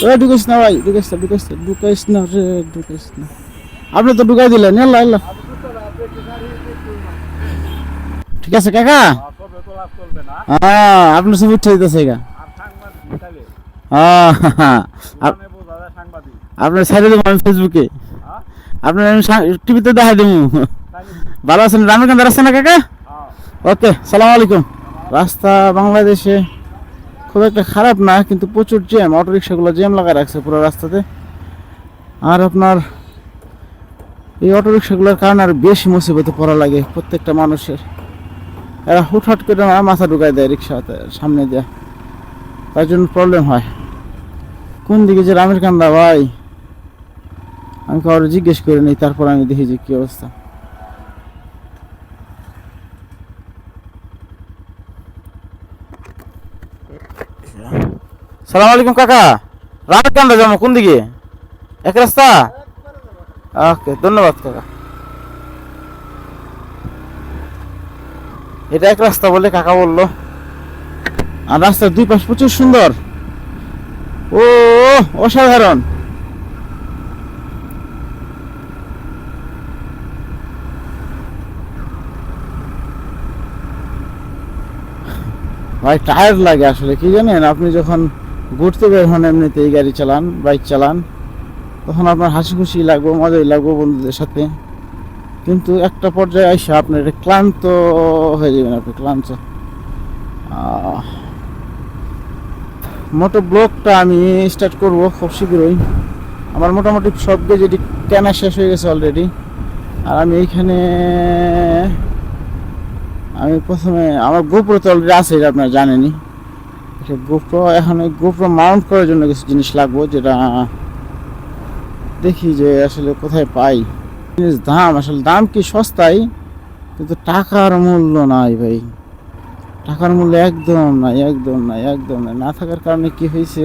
ওই ঢুকাইস না ভাই ঢুকাইস না ঢুকাইস না ঢুকাইস না রে ঢুকাইস না। আপনি তো ঢুকাই দিলেন এল্লা এল্লা ঠিক আছে কাকা? হ্যাঁ আপনার ছবি উঠে দিতেছে গা হ্যাঁ আপ- আপনার সাইডে দেবো আমি ফেসবুকে। আপনার আমি টিভিতে দেখাই দেবো। ভালো আছেন? রামেরকান্দার রাস্তা না কাকা? ওকে সালাম আলাইকুম। রাস্তা বাংলাদেশে খুব একটা খারাপ না, কিন্তু প্রচুর জ্যাম অটো রিক্সাগুলো জ্যাম লাগা রাখছে পুরো রাস্তাতে। আর আপনার এই অটো রিক্সাগুলোর কারণে আর বেশি মুসিবতে পড়া লাগে প্রত্যেকটা মানুষের। এরা হুটহাট করে না মাথা ঢুকাই দেয় রিক্সাতে সামনে দিয়ে। তার জন্য প্রবলেম হয়। কোন দিকে যে রামের কান্দা, ভাই? আমি কাউরে জিজ্ঞেস করে নিই তারপর আমি দেখি যে কী অবস্থা। সালাম আলাইকুম, কাকা। রামের কান্দা যাব কোন দিকে? এক রাস্তা? ওকে, ধন্যবাদ, কাকা। এটা এক রাস্তা বলে কাকা বলল। আর রাস্তার দুই পাশ প্রচুর সুন্দর। ও, অসাধারণ। ভাই টায়ার লাগে আসলে, কি জানেন? আপনি যখন ঘুরতে বের হন এমনিতে এই গাড়ি চালান, বাইক চালান, তখন আপনার হাসি খুশি লাগবে, মজাই লাগবে বন্ধুদের সাথে। কিন্তু একটা পর্যায়ে এসে আপনার এটা ক্লান্ত হয়ে যাবেন আপনি, ক্লান্ত। মোটো ব্লগটা আমি স্টার্ট করব খুব শীঘ্রই। আমার মোটামুটি সব যেটি কেনা শেষ হয়ে গেছে অলরেডি আর আমি এইখানে আমি প্রথমে, আমার গোপ্রো তো অলরেডি আছে, এটা আপনারা জানেনই। এটা গোপ্রো এখন এই গোপ্রো মাউন্ট করার জন্য কিছু জিনিস লাগবো যেটা দেখি যে আসলে কোথায় পাই। জিনিস দাম, আসলে দাম কি সস্তাই? কিন্তু টাকার মূল্য নাই ভাই। টাকার মূল্য একদম নাই একদম নাই একদম নাই। না থাকার কারণে কি হয়েছে?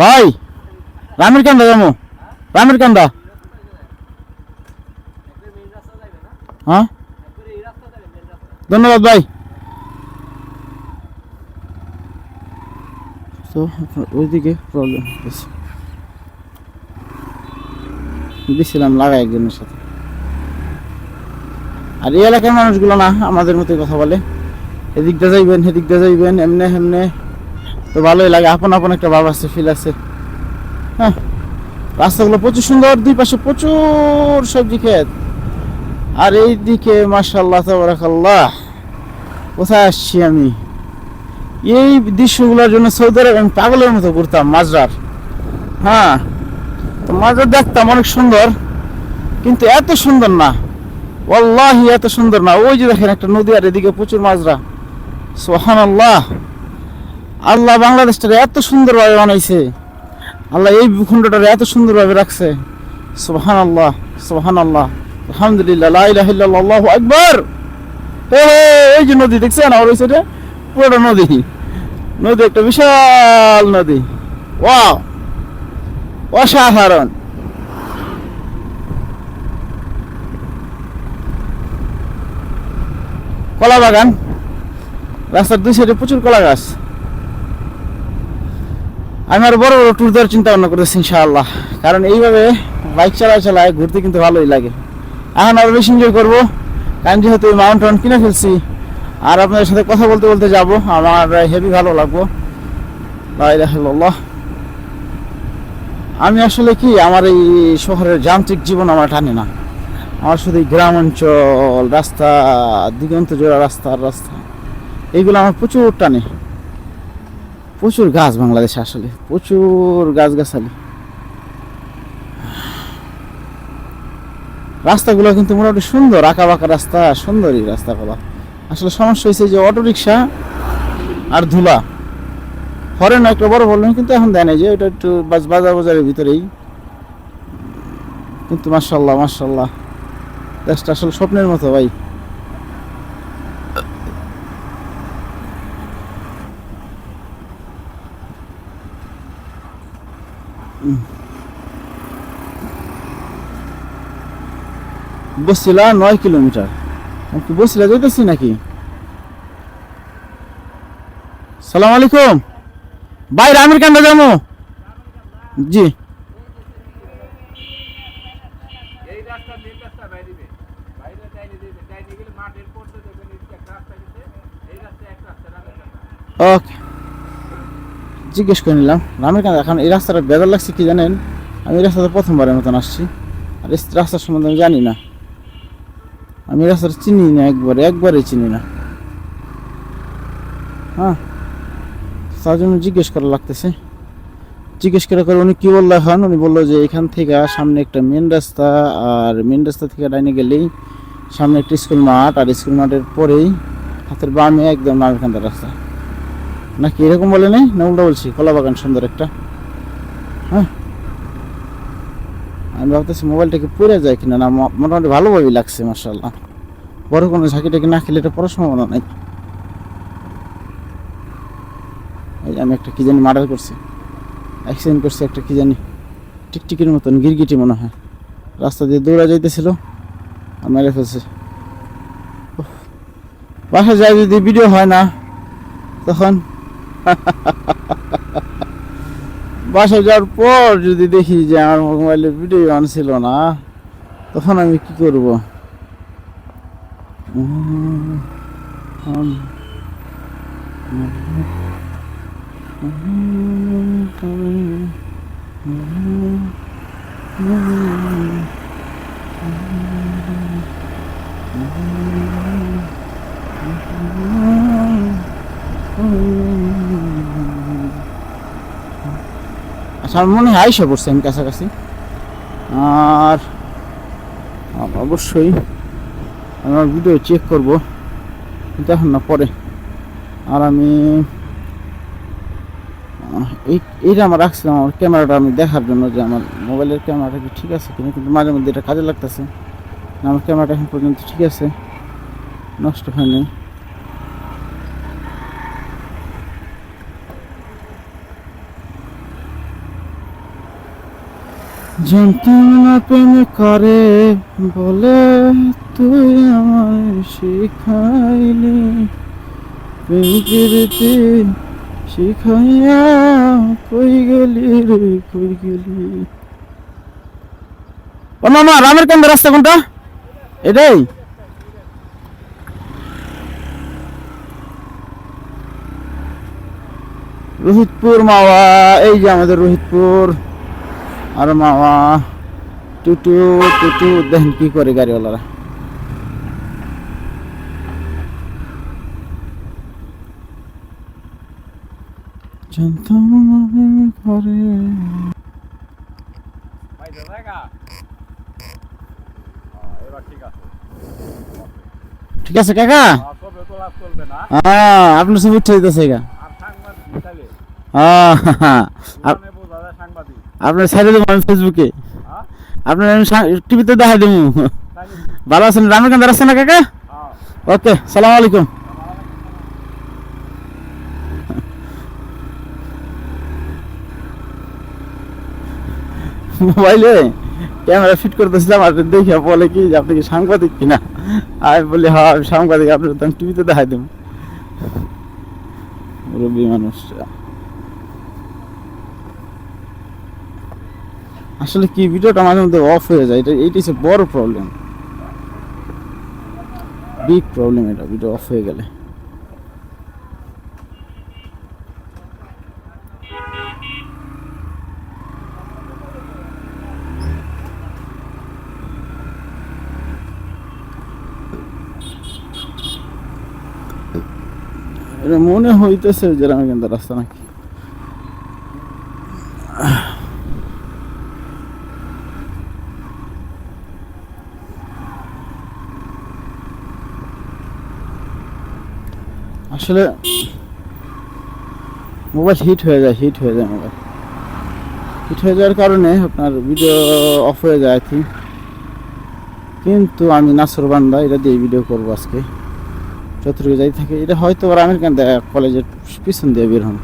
ভাই, রামের কান্দা যাব রামের কান্দা? হ্যাঁ? ধন্যবাদ ভাই। তো ওইদিকে প্রবলেম দিছিলাম লাগাই একজনের সাথে। আর এই এলাকার মানুষগুলো না, আমাদের মতো কথা বলে। এদিক দিয়ে যাইবেন দিয়ে যাইবেন, এমনে এমনে তো ভালোই লাগে, আপন আপন একটা ভাব আছে ফিল আছে। হ্যাঁ রাস্তাগুলো প্রচুর সুন্দর, দুই পাশে প্রচুর সবজি ক্ষেত। আর এই দিকে মার্শাল্লাহ তাবারাকাল্লাহ। কোথায় আসছি আমি? এই দৃশ্যগুলোর জন্য সৌদি আরব আমি পাগলের মতো ঘুরতাম মাজরার হ্যাঁ তো মাজরার দেখতাম, অনেক সুন্দর। কিন্তু এত সুন্দর না। ওয়াল্লাহি, এত সুন্দর না। ওই যে দেখেন একটা নদী, আর এদিকে প্রচুর মাজরা। সোহান আল্লাহ আল্লাহ বাংলাদেশটাকে এত সুন্দরভাবে বানাইছে। আল্লাহ এই ভূখণ্ডটাকে এত সুন্দরভাবে রাখছে। সোহান আল্লাহ সোহান আল্লাহ আলহামদুলিল্লাহ হে, এই যে নদী দেখছেন? আমার পুরোটা নদী। নদী একটা বিশাল নদী। ওয়াও অসাধারণ। কলা বাগান রাস্তার দুই সাইডে প্রচুর কলা গাছ আমি আর বড় বড় ট্যুর দেওয়ার চিন্তা ভাবনা করতেছি ইনশাআল্লাহ। কারণ এইভাবে বাইক চালায় চালায় ঘুরতে কিন্তু ভালোই লাগে। এখন আরও বেশি এনজয় করব। কারণ যেহেতু মাউন্ট টাউন কিনে ফেলছি, আর আপনাদের সাথে কথা বলতে বলতে যাব, আমার হেভি ভালো লাগবো। আমি আসলে কি, আমার এই শহরের যান্ত্রিক জীবন আমার টানে না। আমার শুধু গ্রাম অঞ্চল রাস্তা, দিগন্ত জোড়া রাস্তা, আর রাস্তা। এইগুলো আমার প্রচুর টানে। প্রচুর গাছ বাংলাদেশে আসলে, প্রচুর গাছ গাছালি রাস্তাগুলো কিন্তু মোটামুটি সুন্দর আঁকা বাঁকা রাস্তা, সুন্দরই রাস্তাগুলো। আসলে সমস্যা হয়েছে যে অটো রিক্সা আর ধুলা। ফরেন একটা বড় বললেন কিন্তু এখন দেয় না যে ওটা একটু বাজার বাজারের ভিতরেই। কিন্তু মার্শাল্লাহ মার্শাল্লাহ দেশটা আসলে স্বপ্নের মতো ভাই। বসছিলা নয় কিলোমিটার। কি বসছিলা যেতেছি নাকি? সালাম আলাইকুম। ভাই রামের কান্দা যাব। জি। ওকে। জিজ্ঞেস করে নিলাম রামের কান্দা এখন এই রাস্তাটা বেজার লাগছে কি জানেন? আমি এই রাস্তাতে প্রথমবারের মতন আসছি। আর এই রাস্তার সম্বন্ধে আমি জানি না। আমি রাস্তাটা চিনি না একবারে একবারে চিনি না। হ্যাঁ তার জন্য জিজ্ঞেস করা লাগতেছে। জিজ্ঞেস করে করে উনি কী বলল এখন? উনি বলল যে এখান থেকে সামনে একটা মেন রাস্তা আর মেন রাস্তা থেকে ডাইনে গেলেই সামনে একটা স্কুল মাঠ আর স্কুল মাঠের পরেই হাতের বামে একদম নামের রাস্তা। নাকি এরকম বলে নেই? না উল্টা বলছি কলা বাগান সুন্দর একটা। হ্যাঁ আমি ভাবতেছি মোবাইলটা কি পড়ে যায় কিনা না মোটামুটি ভালোভাবেই লাগছে মার্শাল্লাহ বড় কোনো ঝাঁকি টাকি না খেলে এটা পড়ার সম্ভাবনা নাই। এই আমি একটা কি জানি মার্ডার করছি অ্যাক্সিডেন্ট করছি একটা কি জানি টিকটিকির মতন, গিরগিটি মনে হয়। রাস্তা দিয়ে দৌড়া যাইতেছিল, আর মেরে ফেলছে। বাসায় যায় যদি ভিডিও হয় না, তখন বাসায় যাওয়ার পর যদি দেখি যে আমার মোবাইলে ভিডিও অন ছিল না তখন আমি কি করব? উম, আচ্ছা মনে হয় আইসা পড়ছে আমি কাছাকাছি। আর অবশ্যই আমি আমার ভিডিও চেক করব, কিন্তু এখন না, পরে। আর আমি এই এইটা আমার রাখছিলাম, আমার ক্যামেরাটা আমি দেখার জন্য যে আমার মোবাইলের ক্যামেরাটা কি ঠিক আছে কিনা, কিন্তু মাঝে মধ্যে এটা কাজে লাগতেছে। আমার ক্যামেরাটা এখন পর্যন্ত ঠিক আছে, নষ্ট হয়নি। না প্রেম করে বলে তুই আমায় শিখাইলি। প্রেম করতে শিখাইয়া কই গেলি রে, কই গেলি? মামা, রামের কান্দা রাস্তা কোনটা? এটাই। রোহিতপুর মাওয়া এই যে আমাদের রোহিতপুর। আর মামা টুটু টুটু দেখেন কি করে গাড়িওয়ালারা। তো ঠিক আছে। কাকা? হ্যাঁ আপনার ছবি উঠে দিতেছে হ্যাঁ, আপ- মানে বোঝা যায় সাংবাদিক আপনার সাইডে দেবো আমি ফেসবুকে হ্যাঁ? আপনার আমি টিভিতে দেখা দেবো। ভালো আছেন? রামের কান্দার আছে না কাকা? হ্যাঁ। ওকে সালাম আলাইকুম। মোবাইলে ক্যামেরা ফিট করতেছিলাম আর দেখে বলে কি যে আপনি কি সাংবাদিক কিনা? আমি বলি হ্যাঁ আমি সাংবাদিক আপনার তো আমি টিভিতে দেখাই দেবো। মুরব্বী মানুষ আসলে কি, ভিডিওটা মাঝে মধ্যে অফ হয়ে যায়, এটা, এইটা হচ্ছে বড় প্রবলেম বিগ প্রবলেম এটা ভিডিও অফ হয়ে গেলে। এটা মনে হইতেছে যে রামকান্ত রাস্তা নাকি। আসলে মোবাইল হিট হয়ে যায় হিট হয়ে যায় মোবাইল। হিট হয়ে যাওয়ার কারণে আপনার ভিডিও অফ হয়ে যায় থিঙ্ক কিন্তু আমি নাসর বান্দা, এটা দিয়ে ভিডিও করব আজকে। যতটুকু যাই থাকে, এটা হয়তো আর আমেরিকান কলেজের পিছন দিয়ে বের হন।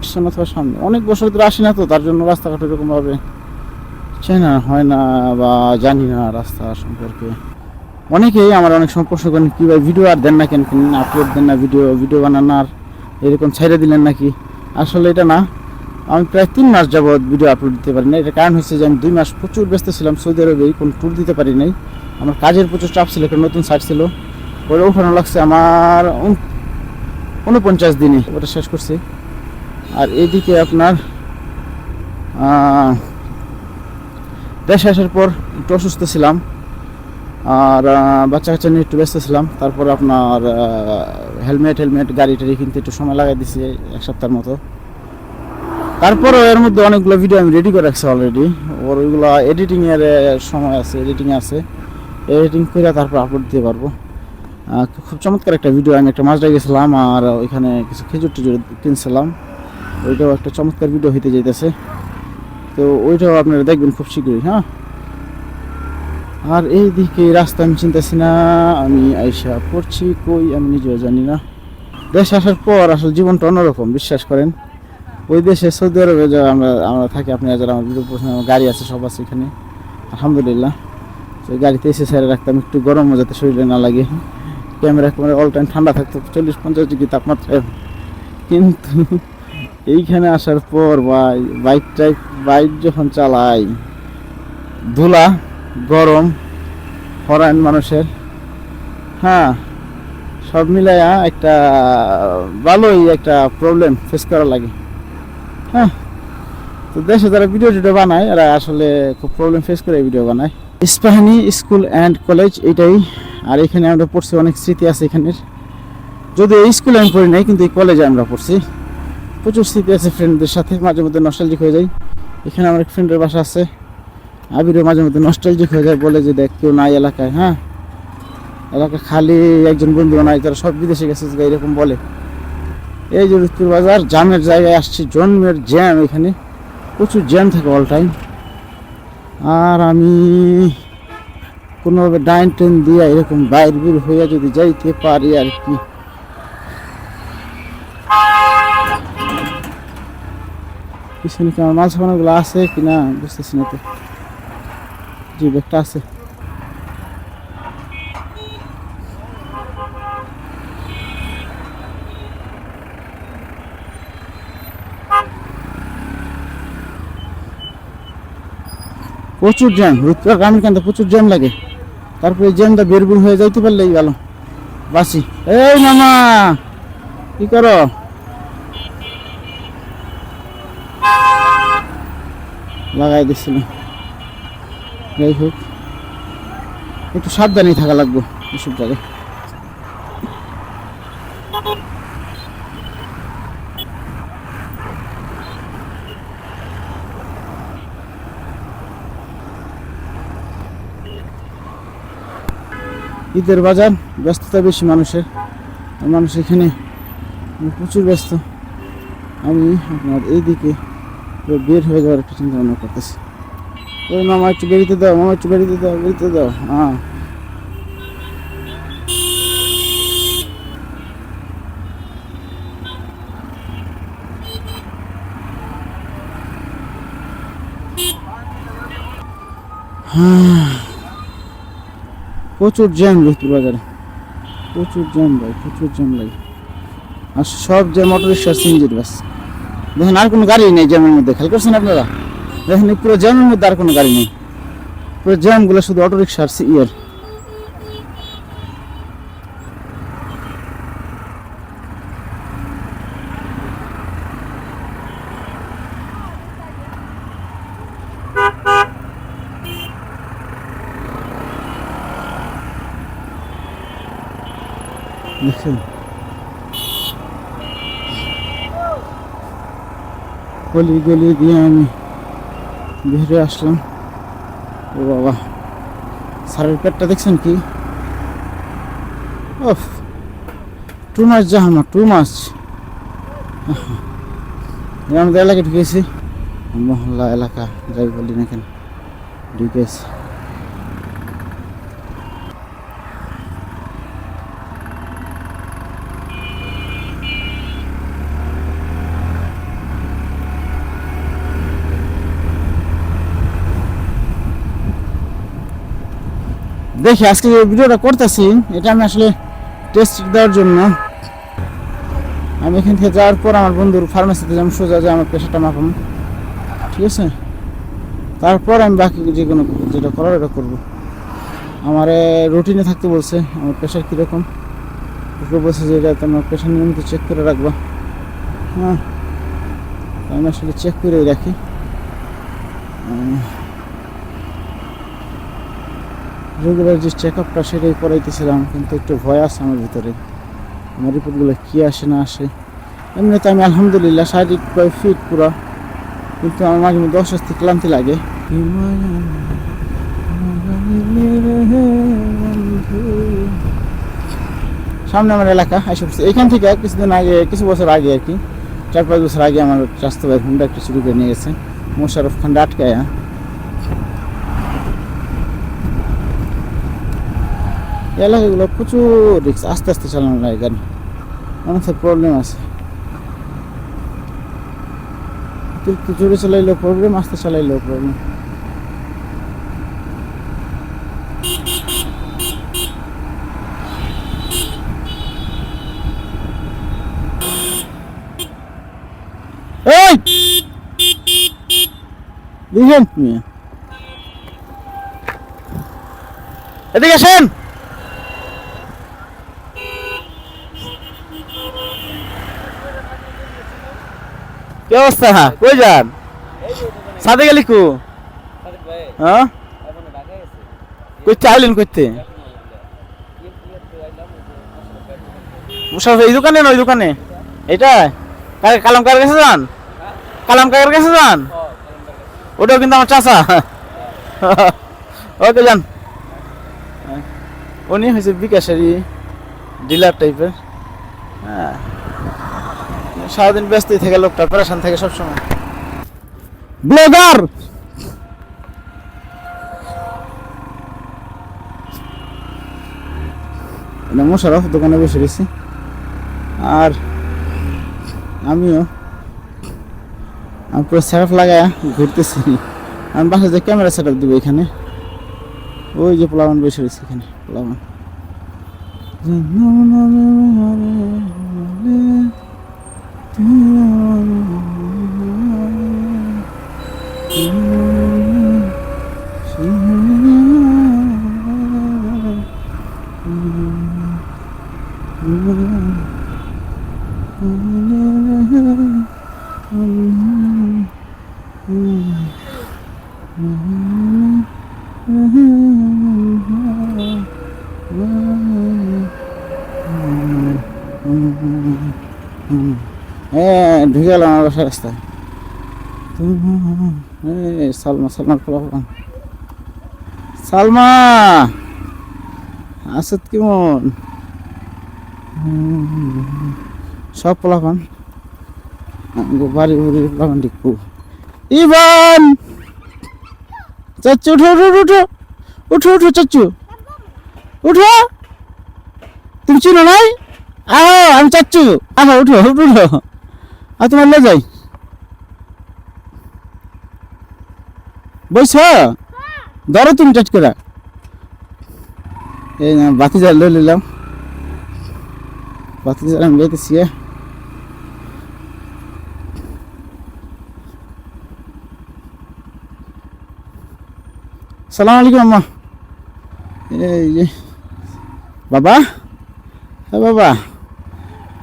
পিছন অথবা সামনে। অনেক বছর ধরে আসি না তো, তার জন্য রাস্তাঘাট এরকমভাবে চেনা হয় না বা জানি না রাস্তা সম্পর্কে। অনেকেই আমার অনেক সময় প্রশ্ন করেন, কী ভাই ভিডিও আর দেন না কেন? কেন আপলোড দেন না ভিডিও ভিডিও বানান আর এরকম ছেড়ে দিলেন নাকি? আসলে এটা না। আমি প্রায় তিন মাস যাবৎ ভিডিও আপলোড দিতে পারি না এটা কারণ হচ্ছে যে আমি দুই মাস প্রচুর ব্যস্ত ছিলাম, সৌদি আরবে কোনো ট্যুর দিতে পারি নাই। আমার কাজের প্রচুর চাপ ছিল, একটা নতুন সাইট ছিল। ওটা ওখানে লাগছে আমার উন- উনপঞ্চাশ দিনে। ওটা শেষ করছি। আর এদিকে আপনার দেশে আসার পর একটু অসুস্থ ছিলাম। আর বাচ্চা কাচ্চা নিয়ে একটু ব্যস্ত ছিলাম। তারপর আপনার হেলমেট হেলমেট গাড়ি টাড়ি কিনতে একটু সময় লাগাই দিছি এক সপ্তাহের মতো। তারপরও এর মধ্যে অনেকগুলো ভিডিও আমি রেডি করে রাখছি অলরেডি ওর ওইগুলো এডিটিংয়ের সময় আছে এডিটিং আছে। এডিটিং করে তারপর আপলোড দিতে পারব। খুব চমৎকার একটা ভিডিও আমি একটা মাছটা গেছিলাম আর ওইখানে কিছু খেজুর টেজুর কিনছিলাম। ওইটাও একটা চমৎকার ভিডিও হইতে যেতেছে তো ওইটাও আপনারা দেখবেন খুব শীঘ্রই হ্যাঁ? আর এইদিকে রাস্তা আমি চিন্তাছি না, আমি আইসা পড়ছি কই আমি নিজেও জানি না। দেশে আসার পর আসলে জীবনটা অন্যরকম, বিশ্বাস করেন। ওই দেশে সৌদি আরবে যা আমরা আমরা থাকি আপনারা যারা আমার গাড়ি আছে, সব আছে এখানে। আলহামদুলিল্লাহ। তো গাড়িতে এসে সেরে রাখতাম, একটু গরমও যাতে শরীরে না লাগে। ক্যামেরা একেবারে অল টাইম ঠান্ডা থাকতো, চল্লিশ পঞ্চাশ ডিগ্রি তাপমাত্রায়। কিন্তু এইখানে আসার পর ভাই বাইক টাইক বাইক যখন চালাই, ধুলা গরম, হরান মানুষের। হ্যাঁ সব মিলাইয়া একটা, ভালোই একটা প্রবলেম ফেস করা লাগে। হ্যাঁ তো দেশে যারা ভিডিও টিডিও বানায়, এরা আসলে খুব প্রবলেম ফেস করে ভিডিও বানায়। ইস্পাহানি স্কুল অ্যান্ড কলেজ এটাই, আর এখানে আমরা পড়ছি, অনেক স্মৃতি আছে এখানের। যদিও এই স্কুলে আমি পড়ি নাই, কিন্তু এই কলেজে আমরা পড়ছি। প্রচুর স্মৃতি আছে ফ্রেন্ডদের সাথে, মাঝে মধ্যে নস্টালজিক হয়ে যাই। এখানে আমার এক ফ্রেন্ডের বাসা আছে। আবিরও মাঝে মধ্যে নস্টালজিক হয়ে যায়, বলে যে দেখ কেউ নাই এলাকায় হ্যাঁ? এলাকা খালি একজন বন্ধু নাই, তারা সব বিদেশে গেছে এরকম বলে। এই যে রুত্তুর বাজার জ্যামের জায়গায় আসছি, জন্মের জ্যাম এখানে। প্রচুর জ্যাম থাকে অল টাইম আর আমি কোনোভাবে ডাইন টেন দিয়ে এরকম বাইর বের হইয়া যদি যাইতে পারি আর কি। পিছনে কি আমার মাছ বানাগুলো আছে কিনা বুঝতেছি না তো। জি, ব্যাগটা আছে। প্রচুর জ্যাম রূপপুরা গ্রামীণ কান্দে প্রচুর জ্যাম লাগে। তারপরে জ্যামটা বের বের হয়ে যাইতে পারলেই গেল বাসি এই মামা, কি করো? লাগাই দিছিল যাই হোক, একটু সাবধানেই থাকা লাগবে এসব জায়গায় ঈদের বাজার, ব্যস্ততা বেশি মানুষের। মানুষ এখানে প্রচুর ব্যস্ত। আমি আপনার এইদিকে পুরো বের হয়ে যাওয়ার একটা চিন্তা ভাবনা করতেছি। ওই মামা একটু গাড়িতে দাও, মামা একটু গাড়িতে দাও গাড়িতে দাও হ্যাঁ। হ্যাঁ। প্রচুর জ্যাম লক্ষ্মীর বাজারে। প্রচুর জ্যাম ভাই, প্রচুর জ্যাম লাগে আর সব জ্যাম অটো রিক্সা সিঞ্জির বাস। দেখেন আর কোনো গাড়ি নেই জ্যামের মধ্যে, খেয়াল করছেন আপনারা? দেখেন এই পুরো জ্যামের মধ্যে আর কোনো গাড়ি নেই। পুরো জ্যামগুলো শুধু অটো রিক্সা আর ইয়ের দেখছেন? গলি গলি দিয়ে আমি বেরিয়ে আসলাম। ও বাবা সারের পেটটা দেখছেন কি? ওফ টু মাছ জাহামা টু মাছ আমাদের এলাকা ঢুকেছি। মহল্লা এলাকা যাই বলি না কেন, ঢুকেছি। দেখি, আজকে যে ভিডিওটা করতেছি, এটা আমি আসলে টেস্ট দেওয়ার জন্য। আমি এখান থেকে যাওয়ার পর আমার বন্ধুর ফার্মেসিতে যাব, সোজা যে আমার পেশাটা মাপাম ঠিক আছে? তারপর আমি বাকি যে কোনো যেটা করার, ওটা করব। আমার রুটিনে থাকতে বলছে, আমার প্রেশার কীরকম? ডক্টর বলছে যে, এটা তোমার প্রেশার নিয়মিত চেক করে রাখবা। হ্যাঁ আমি আসলে চেক করেই রাখি। রেগুলার যে চেক আপটা সেটাই করাইতেছিলাম, কিন্তু একটু ভয় আছে আমার ভিতরে। আমার রিপোর্টগুলো কী আসে, না আসে। এমনিতে আমি আলহামদুলিল্লাহ শারীরিকভাবে ফিট পুরো, কিন্তু আমার মাঝে মধ্যে অস্বস্তি, ক্লান্তি লাগে। সামনে আমার এলাকা, এসে। এখান থেকে কিছুদিন আগে, কিছু বছর আগে আর কি, চার পাঁচ বছর আগে আমার স্বাস্থ্য ভাই হুন্ডা একটু চুরি করে নিয়ে গেছে। মোশারফ খান আটকায়া এই এলাকাগুলো প্রচুর রিক্স আস্তে আস্তে চালানো লাগে গাড়ি অনেক প্রবলেম আছে একটু জোরে চালাইলেও প্রবলেম আস্তে চালাইলেও প্রবলেম এই দেখেন মিয়া এদিকে আসেন অবস্থা কই যান? সাদে গেলি কু? হ্যাঁ? কই চাইলেন করতে এই দোকানে না, ওই দোকানে? এটা কালাম কার কাছে যান? কালাম কার কাছে যান? ওটাও কিন্তু আমার চাচা। ওকে যান। উনি হয়েছে বিকাশেরই ডিলার টাইপের হ্যাঁ। সারাদিন ব্যস্তই থেকে লোকটা প্রেশান থাকে সবসময়। ব্লগার! মোশারফ দোকানে বসে রয়েছি। আর আমিও আমি পুরো সেট লাগায় ঘুরতেছি। আমি বাসায় যে ক্যামেরা সেট আপ দেবো এখানে। ওই যে পোলাবান বসে রয়েছে এখানে পোলাবান। রাস্তায় সালমা সালমার পোলাপান সালমা! আসাদ কেমন? সব পোলাপান? বাড়ি বুড়ি টিকু ইবান চাচ্চু, উঠো উঠো উঠো উঠো। উঠো চাচ্চু। উঠো। তুমি চিনো নাই? আহ, আমি চাচ্ছু আহ উঠো উঠো। আর তোমার লে যাই। বইছ? ধরো তুমি টাচ করে। এই না, বাতি জাল নিলাম। বাতি জাল আমি লেতেছি সালাম আলাইকুম, আম্মা। এই যে, বাবা। হ্যাঁ বাবা।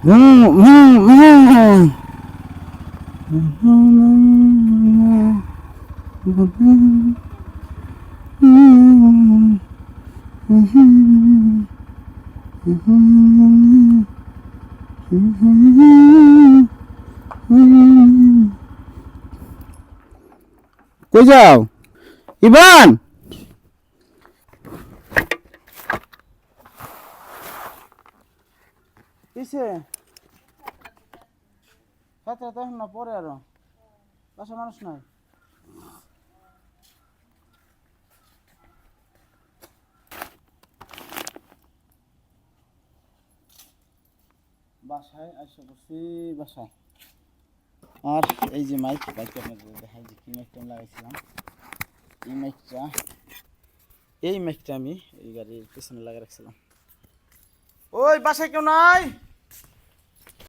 হুম হুম হুম হুম। কই যাও ইবান কিসে সাতটা তো না, পরে আরও। বাসা মানুষ নাই। বাসায় আর এই যে মাইক আপনাদের দেখাই যে মাইকটা আমি লাগাইছিলাম। মাইকটা এই মাইকটা আমি এই গাড়ির পেছনে লাগিয়ে রাখছিলাম। ওই বাসায় কেউ নাই?